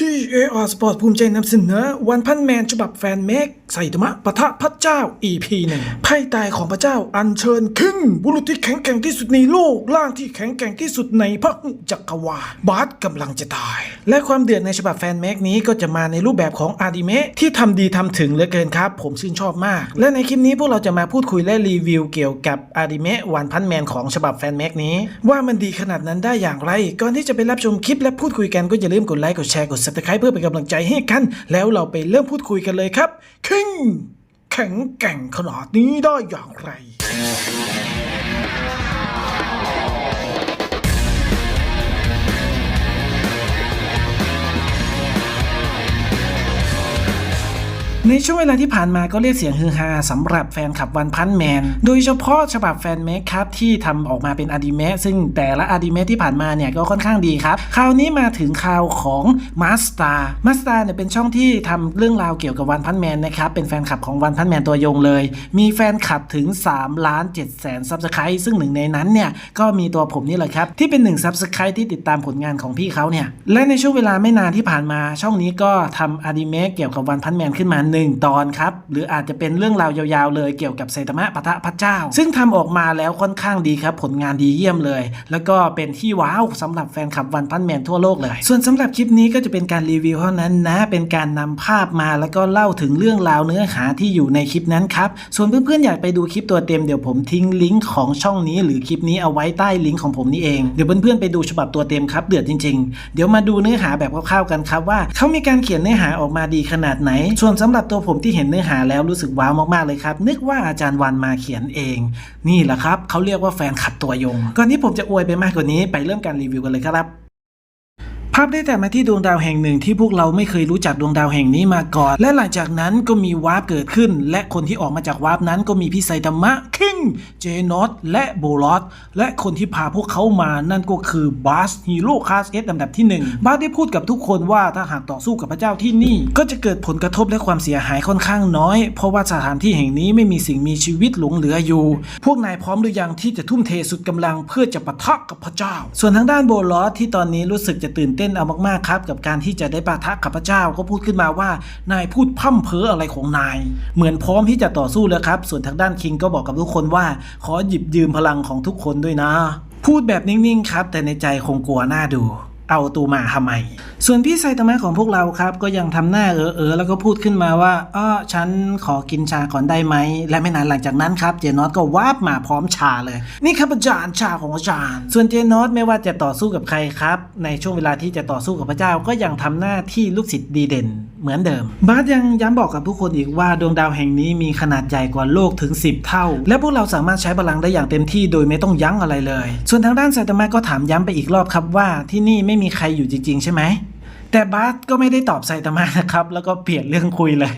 ที่ AR Sport ภูมิใจนำเสนอวันพันแมนฉบับแฟนเมกไซตมะปะทะพระเจ้า EP หนึ่งไพ่ตายของพระเจ้าอัญเชิญขึ้นบุรุษที่แข็งแกร่งที่สุดในโลกร่างที่แข็งแกร่งที่สุดในพระหุจักรวาลบาสกำลังจะตาย และความเดือดในฉบับแฟนเมกนี้ก็จะมาในรูปแบบของอาดิเมะที่ทำดีทำถึงเหลือเกินครับ ผมชื่นชอบมาก และในคลิปนี้พวกเราจะมาพูดคุยและรีวิวเกี่ยวกับอาดิเมะวันพันแมนของฉบับแฟนเมกนี้ ว่ามันดีขนาดนั้นได้อย่างไร ก่อนที่จะไปรับชมคลิปและพูดคุยกันก็อย่าลืมกดไลค์กดแชร์กด subscribe เพื่อเป็นกำลังใจให้กัน แล้วเราไปเริ่มพูดคุยกันเลยครับคิงแข็งแกร่งขนาดนี้ได้อย่างไร ในช่วงเวลาที่ผ่านมาก็เรียกเสียงฮือฮาสำหรับแฟนคลับวันพันแมน โดยเฉพาะฉบับแฟนเมคครับที่ทำออกมาเป็นอนิเมะซึ่งแต่ละอนิเมะที่ผ่านมาเนี่ยก็ค่อนข้างดีครับ คราวนี้มาถึงข่าวของมาสตาร์มาสตาร์เนี่ยเป็นช่องที่ทำเรื่องราวเกี่ยวกับวันพันแมนนะครับเป็นแฟนคลับของวันพันแมนตัวยงเลย มีแฟนคลับถึง3ล้าน7แสนซับสไครต์ซึ่งหนึ่งในนั้นเนี่ยก็มีตัวผมนี่แหละครับที่เป็นหนึ่งซับสไครต์ที่ติดตามผลงานของพี่เขาเนี่ยและในช่วงเวลาไม่นานที่ผ่านมาช่องนี้ก็ทำอนิเมะเกี่ยวกับวันพันแมนขึ้นมา1ตอนครับ หรืออาจจะเป็นเรื่องราวยาวๆเลยเกี่ยวกับไซตามะปะทะพระเจ้า ซึ่งทำออกมาแล้วค่อนข้างดีครับ ผลงานดีเยี่ยมเลย แล้วก็เป็นที่ว้าวสำหรับแฟนคลับวันพันแมนทั่วโลกเลย ส่วนสำหรับคลิปนี้ก็จะเป็นการรีวิวเท่านั้นนะ เป็นการนำภาพมาแล้วก็เล่าถึงเรื่องราวเนื้อหาที่อยู่ในคลิปนั้นครับ ส่วนเพื่อนๆอยากไปดูคลิปตัวเต็มเดี๋ยวผมทิ้งลิงก์ของช่องนี้ หรือคลิปนี้เอาไว้ใต้ลิงก์ของผมนี่เอง เดี๋ยวเพื่อนๆไปดูฉบับตัวเต็มครับ เดือดจริง ๆ เดี๋ยวมาดูเนื้อหาแบบคร่าวๆกันครับว่าเขามีการเขียนเนื้อหาออกมาดีขนาดไหน ส่วนสำหรับตัวผมที่เห็นเนื้อหาแล้วรู้สึกว้าวมากๆเลยครับ นึกว่าอาจารย์วันมาเขียนเอง นี่แหละครับเขาเรียกว่าแฟนขับตัวยง ก่อนที่ผมจะอวยไปมากกว่านี้ไปเริ่มการรีวิวกันเลยครับภาพได้แต่มาที่ดวงดาวแห่งหนึ่งที่พวกเราไม่เคยรู้จักดวงดาวแห่งนี้มาก่อน และหลังจากนั้นก็มีวาร์ปเกิดขึ้น และคนที่ออกมาจากวาร์ปนั้นก็มีพี่ไซตามะคิ เจนอตและโบลอสและคนที่พาพวกเขามานั่นก็คือบาสฮีโร่คลาสเอสลำดับที่ 1 บาสได้พูดกับทุกคนว่าถ้าหากต่อสู้กับพระเจ้าที่นี่ ก็จะเกิดผลกระทบและความเสียหายค่อนข้างน้อย เพราะว่าสถานที่แห่งนี้ไม่มีสิ่งมีชีวิตหลงเหลืออยู่ พวกนายพร้อมหรือยังที่จะทุ่มเทสุดกำลังเพื่อจะปะทะกับพระเจ้า ส่วนทางด้านโบลอสที่ตอนนี้รู้สึกจะตื่นเต้นเอามากๆครับ กับการที่จะได้ปะทะกับพระเจ้าก็พูดขึ้นมาว่านายพูดพร่ำเพ้ออะไรของนาย เหมือนพร้อมที่จะต่อสู้แล้วครับ ส่วนทางด้านคิงก็บอกกับทุกคนว่าขอหยิบยืมพลังของทุกคนด้วยนะ พูดแบบนิ่งๆครับ แต่ในใจคงกลัวหน้าดู เอาตูมาทำไม ส่วนพี่ไซตามะของพวกเราครับ ก็ยังทำหน้าเออเออแล้วก็พูดขึ้นมาว่าอ้อฉันขอกินชาก่อนได้ไหม และไม่นานหลังจากนั้นครับ เจนอตก็วาบมาพร้อมชาเลย นี่ครับอาจารย์ชาของอาจารย์ ส่วนเจนอตไม่ว่าจะต่อสู้กับใครครับ ในช่วงเวลาที่จะต่อสู้กับพระเจ้าก็ยังทำหน้าที่ลูกศิษย์ดีเด่นเหมือนเดิม บาสยังย้ำบอกกับทุกคนอีกว่าดวงดาวแห่งนี้มีขนาดใหญ่กว่าโลกถึง 10 เท่า และพวกเราสามารถใช้พลังได้อย่างเต็มที่โดยไม่ต้องยั้งอะไรเลย ส่วนทางด้านไซตามะก็ถามย้ำไปอีกรอบครับว่าที่นี่ไม่มีใครอยู่จริง ๆ ใช่ไหม แต่บาสก็ไม่ได้ตอบไซตามะนะครับ แล้วก็เปลี่ยนเรื่องคุยเลย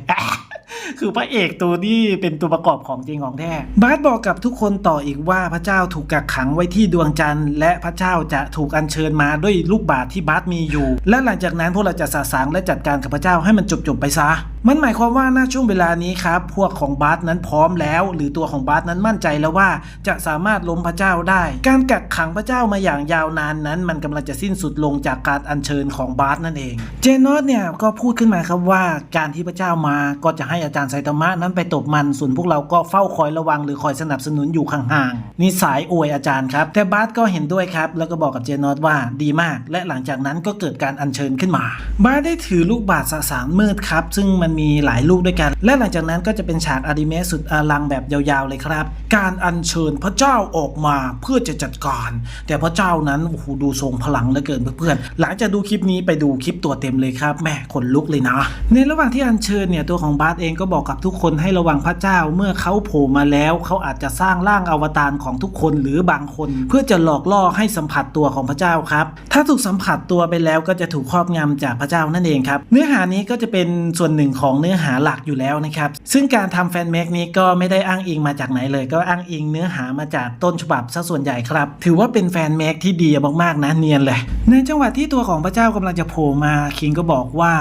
คือพระเอกตัวนี้เป็นตัวประกอบของจริงของแท้ บาสบอกกับทุกคนต่ออีกว่าพระเจ้าถูกกักขังไว้ที่ดวงจันทร์ และพระเจ้าจะถูกอัญเชิญมาด้วยลูกบาศก์ที่บาสมีอยู่ และหลังจากนั้นพวกเราจะสาสางและจัดการกับพระเจ้าให้มันจบๆไปซะ มันหมายความว่าณช่วงเวลานี้ครับ พวกของบาสนั้นพร้อมแล้ว หรือตัวของบาสนั้นมั่นใจแล้วว่า จะสามารถล้มพระเจ้าได้ การกักขังพระเจ้ามาอย่างยาวนานนั้น มันกำลังจะสิ้นสุดลงจากการอัญเชิญของบาสนั่นเอง เจนอสเนี่ยก็พูดขึ้นมาครับว่าการที่พระเจ้ามาก็จะให้อาจารย์ไซตามะนั้นไปตบมันส่วนพวกเราก็เฝ้าคอยระวังหรือคอยสนับสนุนอยู่ห่างๆนี่สายอวยอาจารย์ครับ แต่บาสก็เห็นด้วยครับ แล้วก็บอกกับเจนอสว่าดีมาก และหลังจากนั้นก็เกิดการอัญเชิญขึ้นมา บาสได้ถือลูกบาศก์สสารมืดครับ ซึ่งมันมีหลายลูกด้วยกัน และหลังจากนั้นก็จะเป็นฉากอนิเมะสุดอลังแบบยาวๆเลยครับ การอัญเชิญพระเจ้าออกมาเพื่อจะจัดการ แต่พระเจ้านั้นโอ้โหดูทรงพลังเหลือเกินเพื่อนๆหลังจากดูคลิปนี้ไปดูคลิปตัวเต็มเลยครับแม่ขนลุกเลยนะ ในระหว่างที่อัญเชิญเนี่ยตัวของบาสเองก็บอกกับทุกคนให้ระวังพระเจ้าเมื่อเขาโผล่มาแล้ว เขาอาจจะสร้างร่างอวตารของทุกคนหรือบางคน เพื่อจะหลอกล่อให้สัมผัสตัวของพระเจ้าครับ ถ้าถูกสัมผัสตัวไปแล้วก็จะถูกครอบงำจากพระเจ้านั่นเองครับ เนื้อหานี้ก็จะเป็นส่วนหนึ่งของเนื้อหาหลักอยู่แล้วนะครับ ซึ่งการทำแฟนเมกนี้ก็ไม่ได้อ้างอิงมาจากไหนเลย ก็อ้างอิงเนื้อหามาจากต้นฉบับซะส่วนใหญ่ครับ ถือว่าเป็นแฟนเมกที่ดีมากๆนะเนียนเลย ในจังหวะที่ตัวของพระเจ้ากำลังจะโผล่มาคิงก็บอกว่า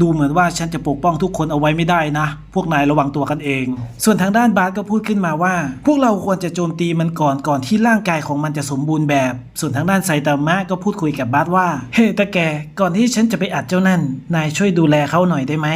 ดูเหมือนว่าฉันจะปกป้องทุกคนเอาไว้ไม่ได้นะ พวกนายระวังตัวกันเอง ส่วนทางด้านบาสก็พูดขึ้นมาว่า พวกเราควรจะโจมตีมันก่อนก่อนที่ร่างกายของมันจะสมบูรณ์แบบ ส่วนทางด้านไซตามะก็พูดคุยกับบาสว่า เฮ้ตาแกก่อนที่ฉันจะไปอัดเจ้านั่น นายช่วยดูแลเขาหน่อยได้ไหม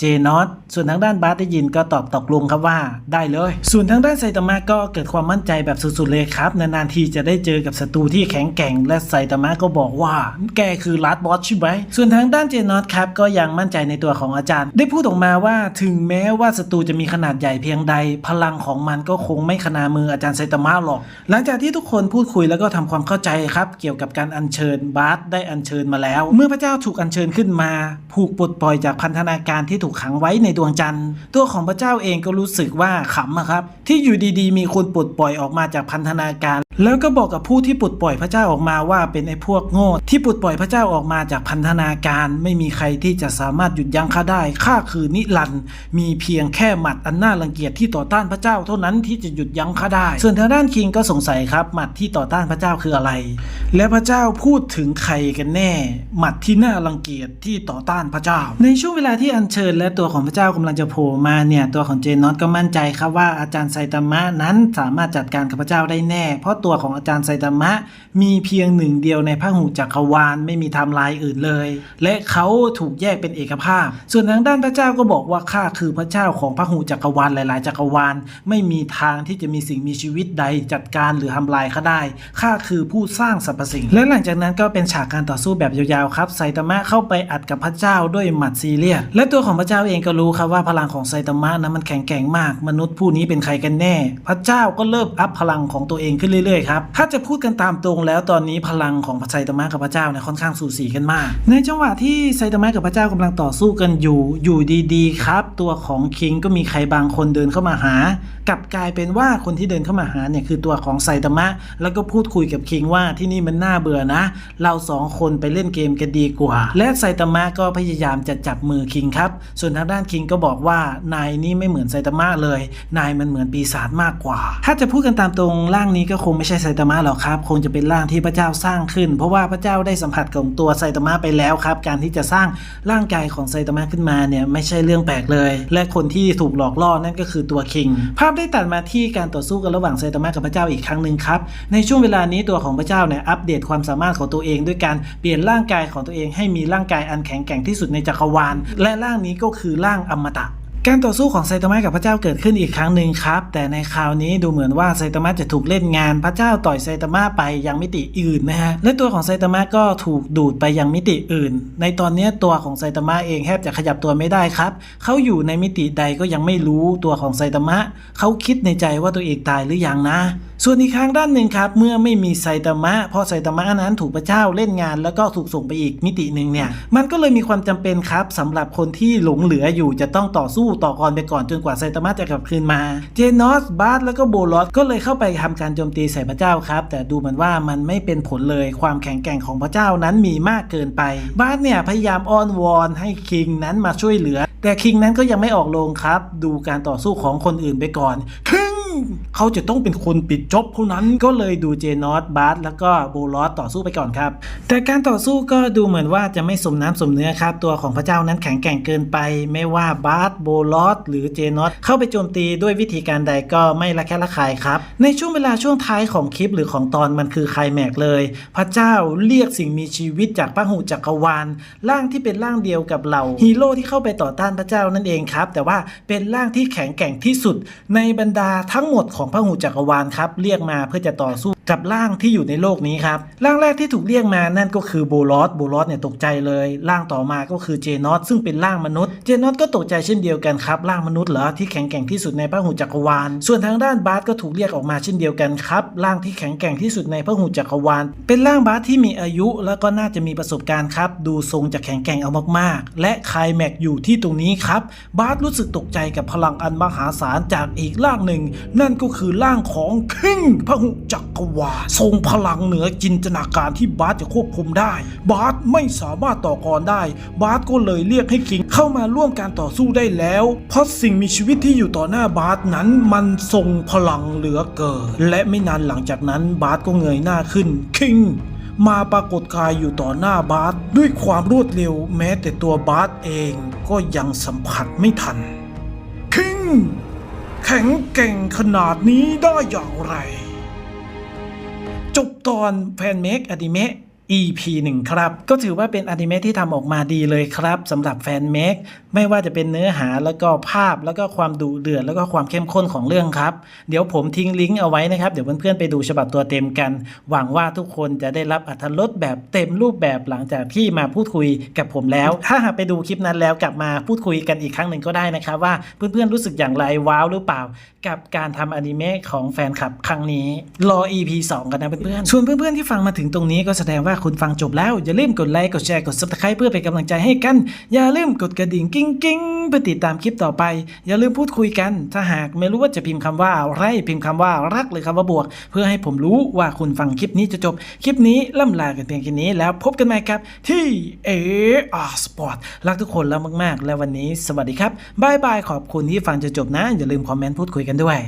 เจนอตส่วนทางด้านบาสได้ยินก็ตอบตกลงครับว่าได้เลย ส่วนทางด้านไซตามะก็เกิดความมั่นใจแบบสุดๆเลยครับ นานๆทีจะได้เจอกับศัตรูที่แข็งแกร่ง และไซตามะก็บอกว่า แกคือลัดบอสใช่ไหมส่วนทางด้านเจนอตครับก็ยังมั่นใจในตัวของอาจารย์ ได้พูดออกมาว่าถึงแม้ว่าศัตรูจะมีขนาดใหญ่เพียงใด พลังของมันก็คงไม่ขนามืออาจารย์ไซตามะหรอก หลังจากที่ทุกคนพูดคุยแล้วก็ทำความเข้าใจครับ เกี่ยวกับการอัญเชิญบาสได้อัญเชิญมาแล้ว เมื่อพระเจ้าถูกอัญเชิญขึ้นมา ผูกปลดปล่อยจากพันธนาการที่ถูกขังไว้ในดวงจันทร์ ตัวของพระเจ้าเองก็รู้สึกว่าขำอะครับ ที่อยู่ดีๆ มีคนปลดปล่อยออกมาจากพันธนาการแล้วก็บอกกับผู้ที่ปลดปล่อยพระเจ้าออกมาว่าเป็นไอ้พวกโง่ ที่ปลดปล่อยพระเจ้าออกมาจากพันธนาการ ไม่มีใครที่จะสามารถหยุดยั้งข้าได้ข้าคือนิรันด์มีเพียงแค่หมัดอันน่ารังเกียจที่ต่อต้านพระเจ้าเท่านั้นที่จะหยุดยั้งข้าได้ ส่วนทางด้านคิงก็สงสัยครับหมัดที่ต่อต้านพระเจ้าคืออะไร และพระเจ้าพูดถึงใครกันแน่ หมัดที่น่ารังเกียจที่ต่อต้านพระเจ้า ในช่วงเวลาที่อัญเชิญ และตัวของพระเจ้ากำลังจะโผล่มาเนี่ยตัวของเจนนอตก็มั่นใจครับว่าอาจารย์ไซตามะนั้นสามารถจัดการกับพระเจ้าได้แน่เพราะตัวของอาจารย์ไซตามะ มีเพียงหนึ่งเดียวในพระหูจักรวาลไม่มีไทม์ไลน์อื่นเลย และเขาถูกแยกเป็นเอกภาพ ส่วนทางด้านพระเจ้าก็บอกว่าข้าคือพระเจ้าของพระหูจักรวาลหลายๆ จักรวาล ไม่มีทางที่จะมีสิ่งมีชีวิตใดจัดการหรือทำลายเขาได้ข้าคือผู้สร้างสรรพสิ่ง และหลังจากนั้นก็เป็นฉากการต่อสู้แบบยาวๆครับไซตามะเข้าไปอัดกับพระเจ้าด้วยหมัดซีเรียสและตัวของพระเจ้าเองก็รู้ครับว่าพลังของไซตามะนั้นมันแข็งแกร่งมาก มนุษย์ผู้นี้เป็นใครกันแน่ พระเจ้าก็เริ่มอัพพลังของตัวเองขึ้นเรื่อยๆครับถ้าจะพูดกันตามตรงแล้วตอนนี้พลังของไซตามะกับพระเจ้าเนี่ยค่อนข้างสูสีกันมาก ในจังหวะที่ไซตามะกับพระเจ้ากำลังต่อสู้กันอยู่อยู่ดีๆ ครับ ตัวของคิงก็มีใครบางคนเดินเข้ามาหา กลับกลายเป็นว่าคนที่เดินเข้ามาหาเนี่ยคือตัวของไซตามะแล้วก็พูดคุยกับคิงว่าที่นี่มันน่าเบื่อนะ เราสองคนไปเล่นเกมกันดีกว่า และไซตามะก็พยายามจะจับมือคิงครับส่วนทางด้านคิงก็บอกว่านายนี่ไม่เหมือนไซตามะเลย นายมันเหมือนปีศาจมากกว่า ถ้าจะพูดกันตามตรงร่างนี้ก็คงไม่ใช่ไซตามะหรอกครับ คงจะเป็นร่างที่พระเจ้าสร้างขึ้น เพราะว่าพระเจ้าได้สัมผัสของตัวไซตามะไปแล้วครับ การที่จะสร้างร่างกายของไซตามะขึ้นมาเนี่ยไม่ใช่เรื่องแปลกเลย และคนที่ถูกหลอกล่อนั่นก็คือตัวคิง ภาพได้ตัดมาที่การต่อสู้กันระหว่างไซตามะกับพระเจ้าอีกครั้งหนึ่งครับ ในช่วงเวลานี้ตัวของพระเจ้าเนี่ยอัปเดตความสามารถของตัวเองด้วยการเปลี่ยนร่างกายของตัวเองให้มีร่างกายอันแข็งแกร่งที่สุดในจักรวาล และร่างนี้ก็คือร่างอมตะ การต่อสู้ของไซตามะกับพระเจ้าเกิดขึ้นอีกครั้งหนึ่งครับ แต่ในคราวนี้ดูเหมือนว่าไซตามะจะถูกเล่นงานพระเจ้าต่อยไซตามะไปยังมิติอื่นนะฮะและตัวของไซตามะก็ถูกดูดไปยังมิติอื่น ในตอนนี้ตัวของไซตามะเองแทบจะขยับตัวไม่ได้ครับเขาอยู่ในมิติใดก็ยังไม่รู้ตัวของไซตามะเขาคิดในใจว่าตัวเองตายหรือยังนะ ส่วนอีกข้างด้านหนึ่งครับ เมื่อไม่มีไซตามะเพราะไซตามะนั้นถูกพระเจ้าเล่นงาน แล้วก็ถูกส่งไปอีกมิติหนึ่งเนี่ย มันก็เลยมีความจำเป็นครับสำหรับคนที่หลงเหลืออยู่จะต้องต่อสู้ต่อกรไปก่อนจนกว่าไซตามะจะกลับคืนมา เจนอสบาร์แล้วก็โบลอสก็เลยเข้าไปทำการโจมตีใส่พระเจ้าครับ แต่ดูเหมือนว่ามันไม่เป็นผลเลยความแข็งแกร่งของพระเจ้านั้นมีมากเกินไป บาร์เนี่ยพยายามอ้อนวอนให้คิงนั้นมาช่วยเหลือ แต่คิงนั้นก็ยังไม่ออกโรงครับ ดูการต่อสู้ของคนอื่นไปก่อนคิง เขาจะต้องเป็นคนปิดจบเท่านั้นก็เลยดูเจนอสบาร์แล้วก็โบลอสต่อสู้ไปก่อนครับ แต่การต่อสู้ก็ดูเหมือนว่าจะไม่สมน้ำสมเนื้อครับ ตัวของพระเจ้านั้นแข็งแกร่งเกินไป ไม่ว่าบาร์โบลอสหรือเจนอสเข้าไปโจมตีด้วยวิธีการใดก็ไม่ละแคะละคายครับ ในช่วงเวลาช่วงท้ายของคลิปหรือของตอนมันคือไคลแม็กเลย พระเจ้าเรียกสิ่งมีชีวิตจากพระหูจักรวาลร่างที่เป็นร่างเดียวกับเราฮีโร่ที่เข้าไปต่อต้านพระเจ้านั่นเองครับ แต่ว่าเป็นร่างที่แข็งแกร่งที่สุดในบรรดาทั้้งหมดของพระหูจักรวาลครับ เรียกมาเพื่อจะต่อสู้กับร่างที่อยู่ในโลกนี้ครับร่างแรกที่ถูกเรียกมานั่นก็คือโบลอสโบลอสเนี่ยตกใจเลยร่างต่อมาก็คือเจนอสซึ่งเป็นร่างมนุษย์เจนอสก็ตกใจเช่นเดียวกันครับร่างมนุษย์เหรอที่แข็งแกร่งที่สุดในพระหูจักรวาล ส่วนทางด้านบาสก็ถูกเรียกออกมาเช่นเดียวกันครับร่างที่แข็งแกร่งที่สุดในพระหูจักรวาล เป็นร่างบาสที่มีอายุแล้วก็น่าจะมีประสบการณ์ครับดูทรงจะแข็งแกร่งเอามากๆ และไคลแม็กอยู่ที่ตรงนี้ครับบาสรู้สึกตกใจกับพลังอันมหาศาลจากอีกร่างหนึ่ง นั่นก็คือร่างของคิงพระหุจักรวา ทรงพลังเหนือจินตนาการที่บาสจะควบคุมได้ บาสไม่สามารถต่อกรได้ บาสก็เลยเรียกให้คิงเข้ามาร่วมการต่อสู้ได้แล้ว เพราะสิ่งมีชีวิตที่อยู่ต่อหน้าบาสนั้นมันทรงพลังเหลือเกินและไม่นานหลังจากนั้นบาสก็เงยหน้าขึ้นคิงมาปรากฏกายอยู่ต่อหน้าบาสด้วยความรวดเร็วแม้แต่ตัวบาสเองก็ยังสัมผัสไม่ทัน คิง แข็งเก่งขนาดนี้ได้อย่างไร จบตอนแฟนเมกอนิเมะ EP 1 ครับ ก็ถือว่าเป็นอนิเมะที่ทำออกมาดีเลยครับสำหรับแฟนเมกไม่ว่าจะเป็นเนื้อหาแล้วก็ภาพแล้วก็ความดุเดือดแล้วก็ความเข้มข้นของเรื่องครับ เดี๋ยวผมทิ้งลิงก์เอาไว้นะครับ เดี๋ยวเพื่อนๆไปดูฉบับตัวเต็มกัน หวังว่าทุกคนจะได้รับอรรรสแบบเต็มรูปแบบหลังจากที่มาพูดคุยกับผมแล้ว ถ้าหากไปดูคลิปนั้นแล้วกลับมาพูดคุยกันอีกครั้งหนึ่งก็ได้นะครับ ว่าเพื่อนๆรู้สึกอย่างไรว้าวหรือเปล่า กับการทำอนิเมะของแฟนคลับครั้งนี้รอ EP 2 กันนะเพื่อนๆส่วนเพื่อนๆที่ฟังมาถึงตรงนี้ก็แสดงว่าคุณฟังจบแล้ว อย่าลืมกดไลค์ กดแชร์ กด subscribe เพื่อเป็นกำลังใจให้กัน อย่าลืมกดกระดิ่งกิ้งกิ้งเพื่อติดตามคลิปต่อไป อย่าลืมพูดคุยกัน ถ้าหากไม่รู้ว่าจะพิมพ์คำว่าอะไรพิมพ์คำว่ารักหรือคำว่าบวก เพื่อให้ผมรู้ว่าคุณฟังคลิปนี้จะจบ คลิปนี้ล่ำลากันเพียงแค่นี้แล้วพบกันใหม่ครับที่ AR Sport รักทุกคนแล้วมาก ๆ และวันนี้ สวัสดีครับบายบายขอบคุณที่ฟังจนจบนะ อย่าลืมคอมเมนต์พูดคุยกันด้วย